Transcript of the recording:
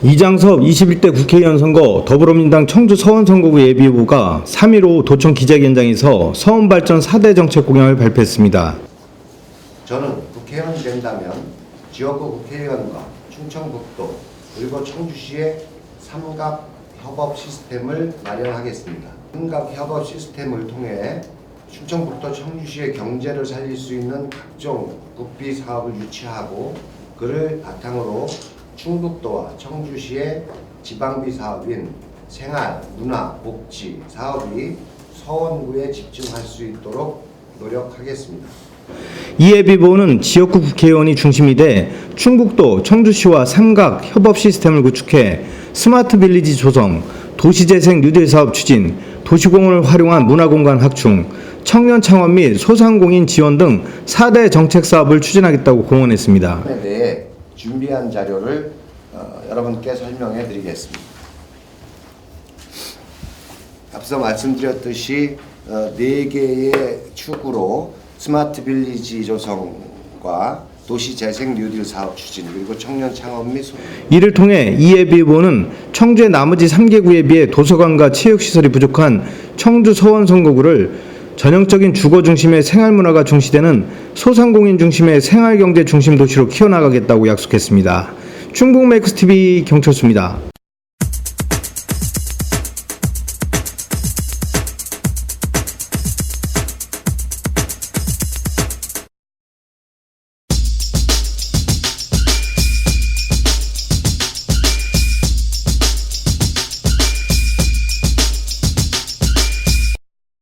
이장섭 21대 국회의원 선거 더불어민주당 청주 서원 선거구 예비후보가 3일 오후 도청 기자회견장에서 서원 발전 4대 정책 공약을 발표했습니다. 저는 국회의원이 된다면 지역구 국회의원과 충청북도 그리고 청주시의 삼각 협업 시스템을 마련하겠습니다. 삼각 협업 시스템을 통해 충청북도 청주시의 경제를 살릴 수 있는 각종 국비 사업을 유치하고 그를 바탕으로 충북도와 청주시의 지방비 사업인 생활, 문화, 복지 사업이 서원구에 집중할 수 있도록 노력하겠습니다. 이 예비후보는 지역구 국회의원이 중심이 돼 충북도 청주시와 삼각 협업 시스템을 구축해 스마트 빌리지 조성, 도시재생 뉴딜 사업 추진, 도시공원을 활용한 문화공간 확충, 청년 창업 및 소상공인 지원 등 4대 정책 사업을 추진하겠다고 공언했습니다. 에 대해 준비한 자료를 어, 여러분께 설명해 드리겠습니다. 앞서 말씀드렸듯이 어, 네 개의 축으로 스마트 빌리지 조성과 도시 재생 뉴딜 사업 추진 그리고 청년 창업 및 소... 이를 통해 이 예비후보는 청주의 나머지 3개구에 비해 도서관과 체육시설이 부족한 청주 서원 선거구를 전형적인 주거 중심의 생활 문화가 중시되는 소상공인 중심의 생활 경제 중심 도시로 키워나가겠다고 약속했습니다. 충북 맥스TV 경철수입니다.